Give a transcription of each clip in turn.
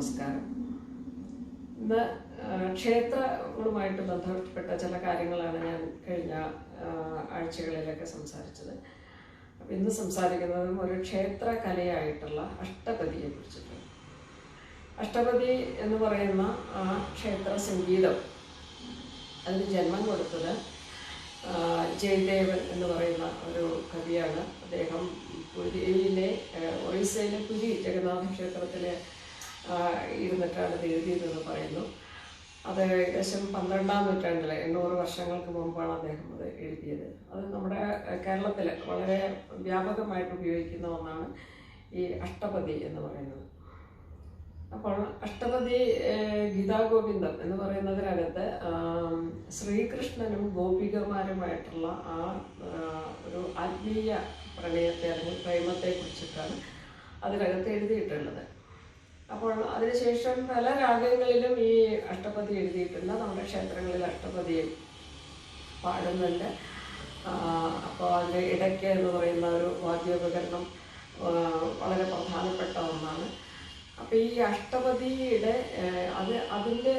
നമസ്കാരം. ഇന്ന് ക്ഷേത്രങ്ങളുമായിട്ട് ബന്ധപ്പെട്ട ചില കാര്യങ്ങളാണ് ഞാൻ കഴിഞ്ഞ ആഴ്ചകളിലൊക്കെ സംസാരിച്ചത്. അപ്പം ഇന്ന് സംസാരിക്കുന്നതും ഒരു ക്ഷേത്ര കലയായിട്ടുള്ള അഷ്ടപതിയെ കുറിച്ചിട്ടാണ്. അഷ്ടപതി എന്ന് പറയുന്ന ആ ക്ഷേത്ര സംഗീതം അതിന് ജന്മം കൊടുത്തത് ജയദേവൻ എന്ന് പറയുന്ന ഒരു കവിയാണ്. അദ്ദേഹം പുരിയിലെ ഒറീസയിലെ പുരി ജഗന്നാഥ ക്ഷേത്രത്തിലെ ഇരുന്നിട്ടാണ് ഇത് എഴുതിയതെന്ന് പറയുന്നു. അത് ഏകദേശം പന്ത്രണ്ടാം നൂറ്റാണ്ടിലെ എണ്ണൂറ് വർഷങ്ങൾക്ക് മുമ്പാണ് അദ്ദേഹം അത് എഴുതിയത്. അത് നമ്മുടെ കേരളത്തിൽ വളരെ വ്യാപകമായിട്ട് ഉപയോഗിക്കുന്ന ഒന്നാണ് ഈ അഷ്ടപതി എന്ന് പറയുന്നത്. അപ്പോൾ അഷ്ടപതി ഗീതാഗോവിന്ദം എന്ന് പറയുന്നതിനകത്ത് ശ്രീകൃഷ്ണനും ഗോപികമാരുമായിട്ടുള്ള ആ, ഒരു ആത്മീയ പ്രണയത്തെ അല്ലെങ്കിൽ പ്രേമത്തെ കുറിച്ചിട്ടാണ് അതിനകത്ത് എഴുതിയിട്ടുള്ളത്. അപ്പോൾ അതിനുശേഷം പല രാഗങ്ങളിലും ഈ അഷ്ടപതി എഴുതിയിട്ടുണ്ട്. നമ്മുടെ ക്ഷേത്രങ്ങളിൽ അഷ്ടപതി പാടുന്നുണ്ട്. അപ്പോൾ അതിന്റെ ഇടയ്ക്ക് എന്ന് പറയുന്ന ഒരു വാദ്യോപകരണം വളരെ പ്രധാനപ്പെട്ട ഒന്നാണ്. അപ്പോൾ ഈ അഷ്ടപതിയുടെ അത് അതിന്റെ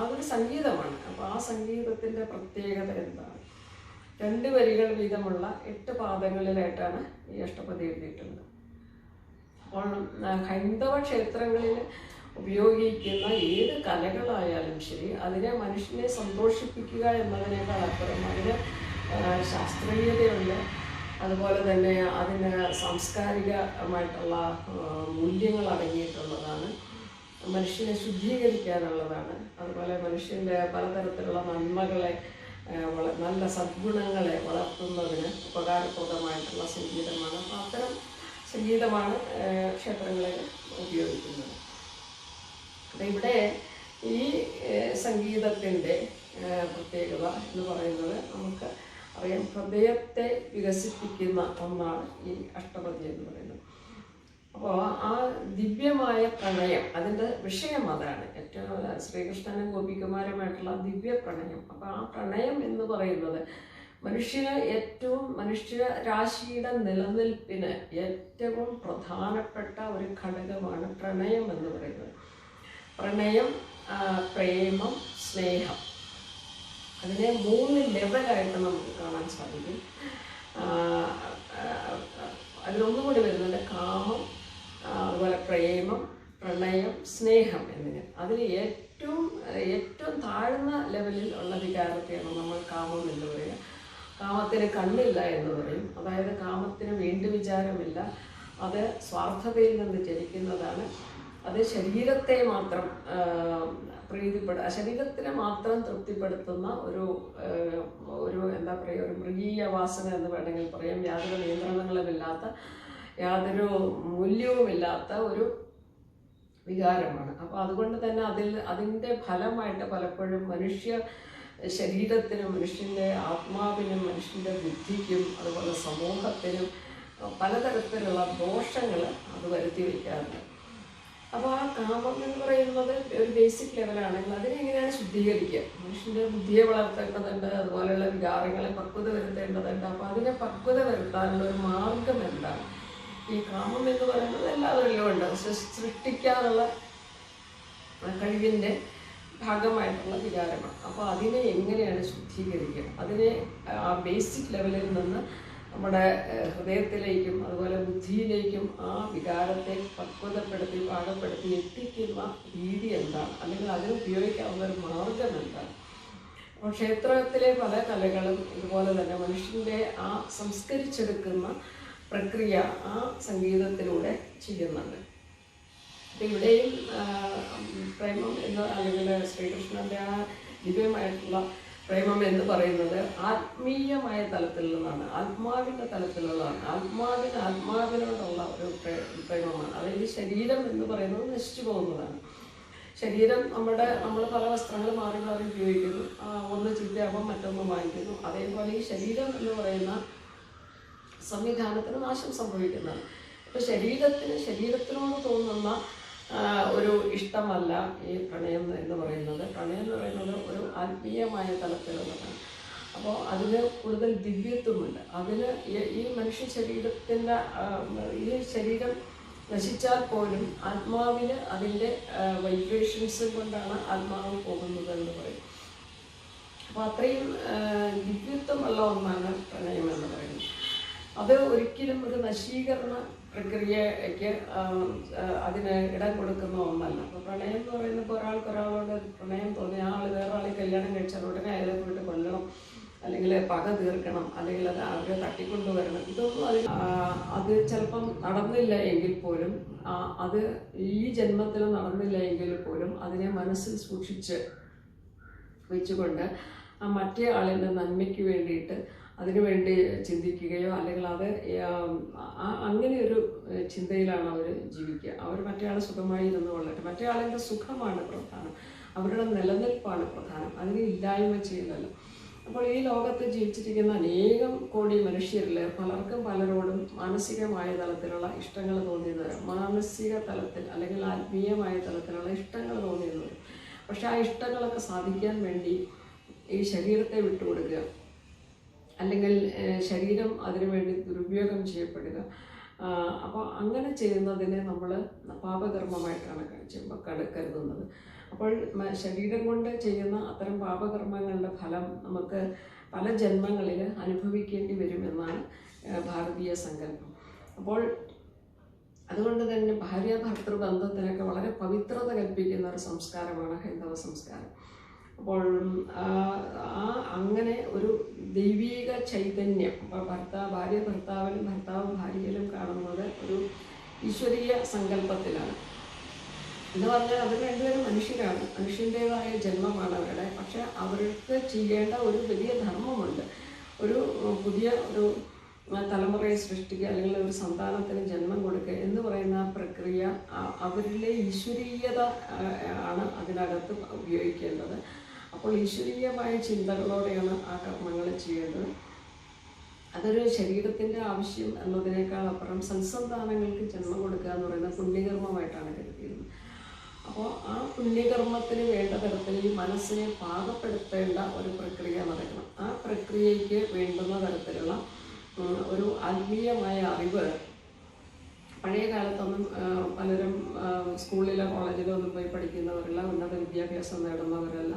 അതൊരു സംഗീതമാണ്. അപ്പോൾ ആ സംഗീതത്തിന്റെ പ്രത്യേകത എന്താണ്? രണ്ട് വരികൾ വീതമുള്ള എട്ട് പാദങ്ങളിലായിട്ടാണ് ഈ അഷ്ടപതി എഴുതിയിട്ടുള്ളത്. ഹൈന്ദവ ക്ഷേത്രങ്ങളിൽ ഉപയോഗിക്കുന്ന ഏത് കലകളായാലും ശരി അതിനെ മനുഷ്യനെ സന്തോഷിപ്പിക്കുക എന്നതിനേക്കാൾ അപ്പുറം അതിന് ശാസ്ത്രീയതയുണ്ട്. അതുപോലെ തന്നെ അതിന് സാംസ്കാരികമായിട്ടുള്ള മൂല്യങ്ങൾ അടങ്ങിയിട്ടുള്ളതാണ്. മനുഷ്യനെ ശുദ്ധീകരിക്കാനുള്ളതാണ്. അതുപോലെ മനുഷ്യന്റെ പലതരത്തിലുള്ള നന്മകളെ നല്ല സദ്ഗുണങ്ങളെ വളർത്തുന്നതിന് ഉപകാരപ്രദമായിട്ടുള്ള സംഗീതമാണ് അപ്പോൾ അത്തരം സംഗീതമാണ് ആ, ക്ഷേത്രങ്ങളിൽ ഉപയോഗിക്കുന്നത്. അപ്പം ഇവിടെ ഈ സംഗീതത്തിന്റെ പ്രത്യേകത എന്ന് പറയുന്നത് നമുക്ക് അറിയാം ഹൃദയത്തെ വികസിപ്പിക്കുന്ന ഒന്നാണ് ഈ അഷ്ടപതി എന്ന് പറയുന്നത്. അപ്പോൾ ആ ദിവ്യമായ പ്രണയം അതിന്റെ വിഷയം അതാണ്. ഏറ്റവും ശ്രീകൃഷ്ണനും ഗോപികുമാരുമായിട്ടുള്ള ദിവ്യ പ്രണയം അപ്പോൾ ആ പ്രണയം എന്ന് പറയുന്നത് മനുഷ്യന് ഏറ്റവും മനുഷ്യ രാശിയുടെ നിലനിൽപ്പിന് ഏറ്റവും പ്രധാനപ്പെട്ട ഒരു ഘടകമാണ് പ്രണയം എന്ന് പറയുന്നത്. പ്രണയം പ്രേമം സ്നേഹം. അതിനെ മൂന്ന് ലെവലായിട്ട് നമുക്ക് കാണാൻ സാധിക്കും. അതിലൊന്നും കൂടി വരുന്നുണ്ട് കാമം അതുപോലെ പ്രേമം പ്രണയം സ്നേഹം എന്നിങ്ങനെ. അതിൽ ഏറ്റവും ഏറ്റവും താഴ്ന്ന ലെവലിൽ ഉള്ള വികാരത്തെയാണ് നമ്മൾ കാമം എന്ന് പറയുക. കാമത്തിന് കണ്ണില്ല എന്ന് പറയും. അതായത് കാമത്തിന് വേണ്ടി വിചാരമില്ല. അത് സ്വാർത്ഥതയിൽ നിന്ന് ജനിക്കുന്നതാണ്. അത് ശരീരത്തെ മാത്രം പ്രീതിപ്പെട ശരീരത്തിനെ മാത്രം തൃപ്തിപ്പെടുത്തുന്ന ഒരു ഒരു എന്താ പറയുക ഒരു മൃഗീയ വാസന എന്ന് വേണമെങ്കിൽ പറയാം. യാതൊരു നിയന്ത്രണങ്ങളുമില്ലാത്ത യാതൊരു മൂല്യവുമില്ലാത്ത ഒരു വികാരമാണ്. അപ്പോൾ അതുകൊണ്ട് തന്നെ അതിൽ അതിന്റെ ഫലമായിട്ട് പലപ്പോഴും മനുഷ്യ ശരീരത്തിനും മനുഷ്യന്റെ ആത്മാവിനും മനുഷ്യന്റെ ബുദ്ധിക്കും അതുപോലെ സമൂഹത്തിനും പലതരത്തിലുള്ള ദോഷങ്ങൾ അത് വരുത്തി വയ്ക്കാറുണ്ട്. അപ്പോൾ ആ കാമം എന്ന് പറയുന്നത് ഒരു ബേസിക് ലെവലാണെങ്കിൽ അതിനെ എങ്ങനെയാണ് ശുദ്ധീകരിക്കുക? മനുഷ്യന്റെ ബുദ്ധിയെ വളർത്തേണ്ടതുണ്ട് അതുപോലെയുള്ള വികാരങ്ങളെ പക്വത വരുത്തേണ്ടതുണ്ട്. അപ്പോൾ അതിനെ പക്വത വരുത്താനുള്ള ഒരു മാർഗം എന്താണ്? ഈ കാമം എന്ന് പറയുന്നത് എല്ലാവരിലും ഉണ്ട്. സൃഷ്ടിക്കാനുള്ള കഴിവിന്റെ ഭാഗമായിട്ടുള്ള വികാരമാണ് അപ്പോൾ അതിനെ എങ്ങനെയാണ് ശുദ്ധീകരിക്കുക? അതിനെ ആ ബേസിക് ലെവലിൽ നിന്ന് നമ്മുടെ ഹൃദയത്തിലേക്കും അതുപോലെ ബുദ്ധിയിലേക്കും ആ വികാരത്തെ പക്വതപ്പെടുത്തി പാകപ്പെടുത്തി എത്തിക്കുന്ന രീതി എന്താണ്? അല്ലെങ്കിൽ അതിന് ഉപയോഗിക്കാവുന്ന ഒരു മാർഗം എന്താണ്? അപ്പോൾ ക്ഷേത്രത്തിലെ പല കലകളും ഇതുപോലെ തന്നെ മനുഷ്യന്റെ ആ സംസ്കരിച്ചെടുക്കുന്ന പ്രക്രിയ ആ സംഗീതത്തിലൂടെ ചെയ്യുന്നുണ്ട്. അപ്പം ഇവിടെയും പ്രേമം എന്ന് അല്ലെങ്കിൽ ശ്രീകൃഷ്ണന്റെ ആ ദിവ്യമായിട്ടുള്ള പ്രേമം എന്ന് പറയുന്നത് ആത്മീയമായ തലത്തിലുള്ളതാണ് ആത്മാവിന്റെ തലത്തിലുള്ളതാണ് ആത്മാവിന് ആത്മാവിനോടുള്ള ഒരു പ്രേ- പ്രേമമാണ്. അതായത് ശരീരം എന്ന് പറയുന്നത് നശിച്ചു പോകുന്നതാണ്. ശരീരം നമ്മുടെ നമ്മൾ പല വസ്ത്രങ്ങൾ മാറി മാറി ഉപയോഗിക്കുന്നു. ഒന്ന് ചീത്തയാകുമ്പോൾ മറ്റൊന്ന് വാങ്ങിക്കുന്നു. അതേപോലെ ഈ ശരീരം എന്ന് പറയുന്ന സംവിധാനത്തിന് നാശം സംഭവിക്കുന്നതാണ്. അപ്പോൾ ശരീരത്തിന് ശരീരത്തിനോട് തോന്നുന്ന ഒരു ഇഷ്ടമല്ല ഈ പ്രണയം എന്ന് പറയുന്നത്. പ്രണയം എന്ന് പറയുന്നത് ഒരു ആത്മീയമായ തലത്തിലുള്ളതാണ് അപ്പോൾ അതിന് കൂടുതൽ ദിവ്യത്വമുണ്ട്. അതിന് ഈ- മനുഷ്യ ശരീരത്തിന്റെ ഈ ശരീരം നശിച്ചാൽ പോലും ആത്മാവിന് അതിന്റെ വൈബ്രേഷൻസ് കൊണ്ടാണ് ആത്മാവ് പോകുന്നത് എന്ന് പറയും. അപ്പോൾ അത്രയും ദിവ്യത്വമുള്ള ഒന്നാണ് പ്രണയം എന്ന് പറയുന്നത്. അത് ഒരിക്കലും ഒരു നശീകരണ പ്രക്രിയയ്ക്ക് അതിന് ഇടം കൊടുക്കുന്ന ഒന്നല്ല. അപ്പോൾ പ്രണയം എന്ന് പറയുന്നത് ഒരാൾക്ക് ഒരാളോട് പ്രണയം തോന്നി ആൾ വേറെ ആളെ കല്യാണം കഴിച്ചാൽ ഉടനെ അയാളെ പോയിട്ട് കൊല്ലണം. അല്ലെങ്കിൽ പക തീർക്കണം. അല്ലെങ്കിൽ അത് അവരെ തട്ടിക്കൊണ്ടുവരണം. ഇതൊന്നും അതിൽ അത് ചിലപ്പം നടന്നില്ല എങ്കിൽ പോലും അത് ഈ ജന്മത്തിൽ നടന്നില്ല എങ്കിൽ പോലും അതിനെ മനസ്സിൽ സൂക്ഷിച്ച് വെച്ചുകൊണ്ട് മറ്റേ ആളിന്റെ നന്മയ്ക്ക് വേണ്ടിയിട്ട് അതിനു വേണ്ടി ചിന്തിക്കുകയോ അല്ലെങ്കിൽ അത് അങ്ങനെ ഒരു ചിന്തയിലാണ് അവർ ജീവിക്കുക. അവർ മറ്റേ ആൾ സുഖമായി ഇരുന്ന് കൊള്ളട്ടെ. മറ്റേ ആളിന്റെ സുഖമാണ് പ്രധാനം. അവരുടെ നിലനിൽപ്പാണ് പ്രധാനം. അതിന് ഇല്ലായ്മ ചെയ്യലല്ലോ. അപ്പോൾ ഈ ലോകത്ത് ജീവിച്ചിരിക്കുന്ന അനേകം കോടി മനുഷ്യരിൽ പലർക്കും പലരോടും മാനസികമായ തലത്തിലുള്ള ഇഷ്ടങ്ങൾ തോന്നിയെന്ന് മാനസിക തലത്തിൽ അല്ലെങ്കിൽ ആത്മീയമായ തലത്തിലുള്ള ഇഷ്ടങ്ങൾ തോന്നിയെന്ന് വരും പക്ഷെ ആ ഇഷ്ടങ്ങളൊക്കെ സാധിക്കാൻ വേണ്ടി ഈ ശരീരത്തെ വിട്ടുകൊടുക്കുക അല്ലെങ്കിൽ ശരീരം അതിനു വേണ്ടി ദുരുപയോഗം ചെയ്യപ്പെടുക. അപ്പോൾ അങ്ങനെ ചെയ്യുന്നതിനെ നമ്മൾ പാപകർമ്മമായിട്ടാണ് കരുതുന്നത്. അപ്പോൾ ശരീരം കൊണ്ട് ചെയ്യുന്ന അത്തരം പാപകർമ്മങ്ങളുടെ ഫലം നമുക്ക് പല ജന്മങ്ങളിൽ അനുഭവിക്കേണ്ടി വരുമെന്നാണ് ഭാരതീയ സങ്കല്പം. അപ്പോൾ അതുകൊണ്ട് തന്നെ ഭാര്യ ഭർത്തൃ ബന്ധത്തിനൊക്കെ വളരെ പവിത്രത കൽപ്പിക്കുന്ന ഒരു സംസ്കാരമാണ് ഹൈന്ദവ സംസ്കാരം. അപ്പോൾ ആ അങ്ങനെ ഒരു ദൈവീക ചൈതന്യം ഭർത്താവ് ഭാര്യ ഭർത്താവിലും ഭർത്താവ് ഭാര്യയിലും കാണുന്നത് ഒരു ഈശ്വരീയ സങ്കല്പത്തിലാണ്. എന്ന് പറഞ്ഞാൽ അവർ രണ്ടുപേരും മനുഷ്യരാണ്. മനുഷ്യന്റെതായ ജന്മമാണ് അവരുടെ. പക്ഷെ അവർക്ക് ചെയ്യേണ്ട ഒരു വലിയ ധർമ്മമുണ്ട്. ഒരു പുതിയ ഒരു തലമുറയെ സൃഷ്ടിക്കുക അല്ലെങ്കിൽ ഒരു സന്താനത്തിന് ജന്മം കൊടുക്കുക എന്ന് പറയുന്ന പ്രക്രിയ അവരിലെ ഈശ്വരീയത ആണ് അതിനകത്ത് ഉപയോഗിക്കേണ്ടത്. അപ്പോൾ ഈശ്വരീയമായ ചിന്തകളോടെയാണ് ആ കർമ്മങ്ങൾ ചെയ്യേണ്ടത്. അതൊരു ശരീരത്തിന്റെ ആവശ്യം എന്നതിനേക്കാൾ അപ്പുറം സൽസന്താനങ്ങൾക്ക് ജന്മം കൊടുക്കുക എന്ന് പറയുന്ന പുണ്യകർമ്മമായിട്ടാണ് കരുതിയിരുന്നത്. അപ്പോൾ ആ പുണ്യകർമ്മത്തിന് വേണ്ട തരത്തിൽ മനസ്സിനെ പാകപ്പെടുത്തേണ്ട ഒരു പ്രക്രിയ നടക്കണം ആ പ്രക്രിയയ്ക്ക് വേണ്ടുന്ന തരത്തിലുള്ള ഒരു ആത്മീയമായ അറിവ്. പഴയ കാലത്തൊന്നും പലരും സ്കൂളിലോ കോളേജിലോ ഒന്നും പോയി പഠിക്കുന്നവരല്ല ഉന്നത വിദ്യാഭ്യാസം നേടുന്നവരല്ല.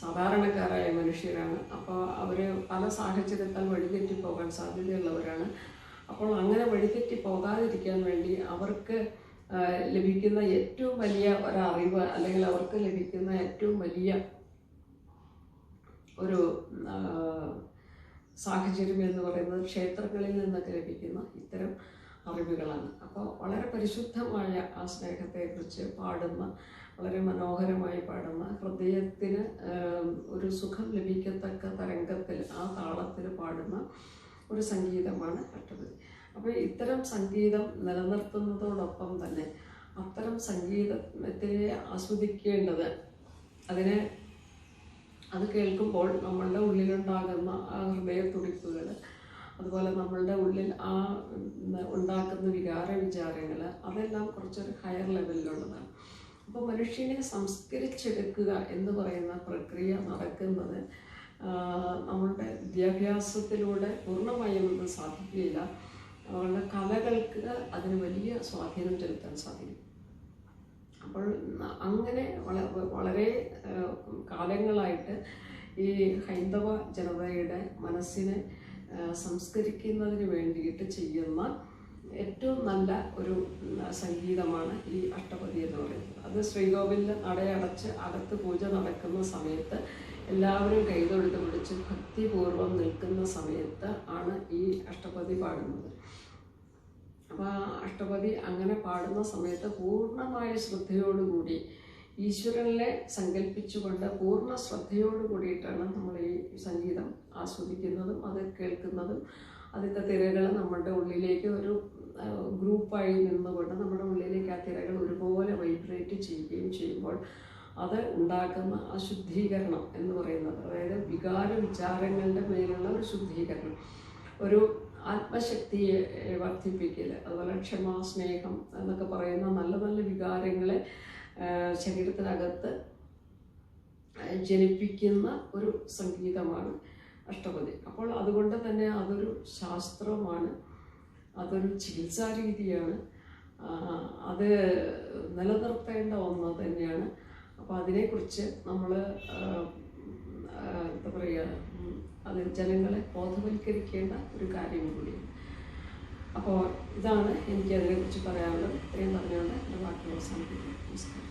സാധാരണക്കാരായ മനുഷ്യരാണ്. അപ്പോൾ അവർ പല സാഹചര്യത്താൽ വഴിതെറ്റി പോകാൻ സാധ്യതയുള്ളവരാണ്. അപ്പോൾ അങ്ങനെ വഴിതെറ്റി പോകാതിരിക്കാൻ വേണ്ടി അവർക്ക് ലഭിക്കുന്ന ഏറ്റവും വലിയ ഒരറിവ് അല്ലെങ്കിൽ അവർക്ക് ലഭിക്കുന്ന ഏറ്റവും വലിയ ഒരു സാഹചര്യം എന്ന് പറയുന്നത് ക്ഷേത്രങ്ങളിൽ നിന്നൊക്കെ ലഭിക്കുന്ന ഇത്തരം അറിവുകളാണ്. അപ്പോൾ വളരെ പരിശുദ്ധമായ ആ സ്നേഹത്തെക്കുറിച്ച് പാടുന്ന വളരെ മനോഹരമായി പാടുന്ന ഹൃദയത്തിന് ഒരു സുഖം ലഭിക്കത്തക്ക തരംഗത്തിൽ ആ താളത്തിൽ പാടുന്ന ഒരു സംഗീതമാണ് കട്ടത് അപ്പോൾ ഇത്തരം സംഗീതം നിലനിർത്തുന്നതോടൊപ്പം തന്നെ അത്തരം സംഗീതത്തെ ആസ്വദിക്കേണ്ടത് അതിനെ അത് കേൾക്കുമ്പോൾ നമ്മളുടെ ഉള്ളിലുണ്ടാകുന്ന ആ ഹൃദയത്തുടിപ്പുകൾ അതുപോലെ നമ്മളുടെ ഉള്ളിൽ ആ ഉണ്ടാക്കുന്ന വികാര വിചാരങ്ങൾ അതെല്ലാം കുറച്ചൊരു ഹയർ ലെവലിലുള്ളതാണ് അപ്പോൾ മനുഷ്യനെ സംസ്കരിച്ചെടുക്കുക എന്ന് പറയുന്ന പ്രക്രിയ നടക്കുന്നത് നമ്മുടെ വിദ്യാഭ്യാസത്തിലൂടെ പൂർണമായും ഒന്നും സാധിക്കുകയില്ല. അവരുടെ കലകൾക്ക് അതിന് വലിയ സ്വാധീനം ചെലുത്താൻ സാധിക്കും. അപ്പോൾ അങ്ങനെ വളരെ കാലങ്ങളായിട്ട് ഈ ഹൈന്ദവ ജനതയുടെ മനസ്സിനെ സംസ്കരിക്കുന്നതിന് വേണ്ടിയിട്ട് ചെയ്യുന്ന ഏറ്റവും നല്ല ഒരു സംഗീതമാണ് ഈ അഷ്ടപതി എന്ന് പറയുന്നത്. അത് ശ്രീകോവിലിൽ നടയടച്ച് അകത്ത് പൂജ നടക്കുന്ന സമയത്ത് എല്ലാവരും കൈതൊഴുത്ത് പിടിച്ച് ഭക്തിപൂർവം നിൽക്കുന്ന സമയത്ത് ആണ് ഈ അഷ്ടപതി പാടുന്നത്. അപ്പോൾ ആ അഷ്ടപതി അങ്ങനെ പാടുന്ന സമയത്ത് പൂർണമായ ശ്രദ്ധയോടുകൂടി ഈശ്വരനെ സങ്കല്പിച്ചുകൊണ്ട് പൂർണ ശ്രദ്ധയോട് കൂടിയിട്ടാണ് നമ്മൾ ഈ സംഗീതം ആസ്വദിക്കുന്നതും അത് കേൾക്കുന്നതും അതിന്റെ തിരകൾ നമ്മുടെ ഉള്ളിലേക്ക് ഒരു ഗ്രൂപ്പായി നിന്നുകൊണ്ട് നമ്മുടെ ഉള്ളിലേക്ക് ആ തിരകൾ ഒരുപോലെ വൈബ്രേറ്റ് ചെയ്യുകയും ചെയ്യുമ്പോൾ അത് ഉണ്ടാക്കുന്ന ആ ശുദ്ധീകരണം എന്ന് പറയുന്നത് അതായത് വികാര വിചാരങ്ങളുടെ മേലുള്ള ഒരു ശുദ്ധീകരണം. ഒരു ആത്മശക്തിയെ വർദ്ധിപ്പിക്കൽ അതുപോലെ ക്ഷമ സ്നേഹം എന്നൊക്കെ പറയുന്ന നല്ല നല്ല വികാരങ്ങളെ ശരീരത്തിനകത്ത് ജനിപ്പിക്കുന്ന ഒരു സംഗീതമാണ് അഷ്ടപതി അപ്പോൾ അതുകൊണ്ട് തന്നെ അതൊരു ശാസ്ത്രമാണ്. അതൊരു ചികിത്സാ രീതിയാണ്. അത് നിലനിർത്തേണ്ട ഒന്ന് തന്നെയാണ്. അപ്പോൾ അതിനെക്കുറിച്ച് നമ്മൾ എന്താ പറയുക അത് ജനങ്ങളെ ബോധവൽക്കരിക്കേണ്ട ഒരു കാര്യം കൂടിയാണ് അപ്പോൾ ഇതാണ് എനിക്ക് അതിനെക്കുറിച്ച് പറയാനുള്ളത്. ഇത്രയും പറഞ്ഞുകൊണ്ട് എന്റെ വാക്കുകൾ അവസാനിപ്പിക്കുന്നു. നമസ്കാരം.